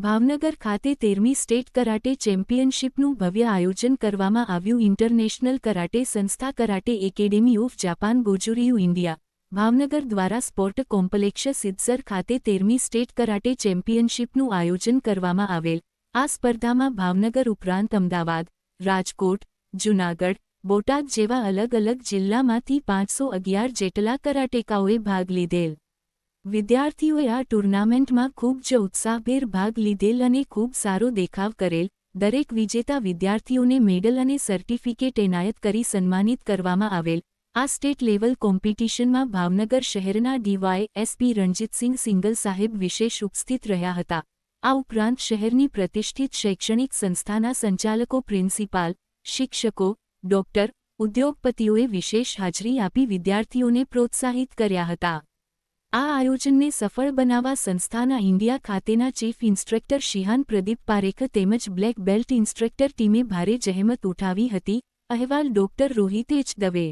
ભાવનગર ખાતે તેરમી state karate ચેમ્પિયનશિપનું ભવ્ય આયોજન કરવામાં આવ્યું. ઇન્ટરનેશનલ કરાટે સંસ્થા karate academy of Japan, Gojuryu, India. Bhavnagar દ્વારા સ્પોર્ટ કોમ્પ્લેક્ષ સિદ્સર ખાતે તેરમી સ્ટેટ કરાટે ચેમ્પિયનશિપનું આયોજન કરવામાં આવેલ. આ સ્પર્ધામાં ભાવનગર ઉપરાંત અમદાવાદ, રાજકોટ, જૂનાગઢ, બોટાદ જેવા અલગ અલગ જિલ્લામાંથી પાંચસો અગિયાર જેટલા કરાટેકાઓએ ભાગ લીધેલ. વિદ્યાર્થીઓએ આ ટુર્નામેન્ટમાં ખૂબ જ ઉત્સાહભેર ભાગ લીધેલ અને ખૂબ સારો દેખાવ કરેલ. દરેક વિજેતા વિદ્યાર્થીઓને મેડલ અને સર્ટિફિકેટ એનાયત કરી સન્માનિત કરવામાં આવેલ. આ સ્ટેટ લેવલ કોમ્પિટિશનમાં ભાવનગર શહેરના ડીવાય એસપી રણજીતસિંહ સિંગલ સાહેબ વિશેષ ઉપસ્થિત રહ્યા હતા. આ ઉપરાંત શહેરની પ્રતિષ્ઠિત શૈક્ષણિક સંસ્થાના સંચાલકો, પ્રિન્સિપાલ, શિક્ષકો, ડોક્ટર, ઉદ્યોગપતિઓએ વિશેષ હાજરી આપી વિદ્યાર્થીઓને પ્રોત્સાહિત કર્યા હતા. આ આયોજનને સફળ બનાવવા સંસ્થાના ઇન્ડિયા ખાતેના chief instructor shihan Pradeep Parekh તેમજ બ્લેક બેલ્ટ ઇન્સ્ટ્રક્ટર ટીમે ભારે જહેમત ઉઠાવી હતી. અહેવાલ ડોક્ટર રોહિત એચ દવે.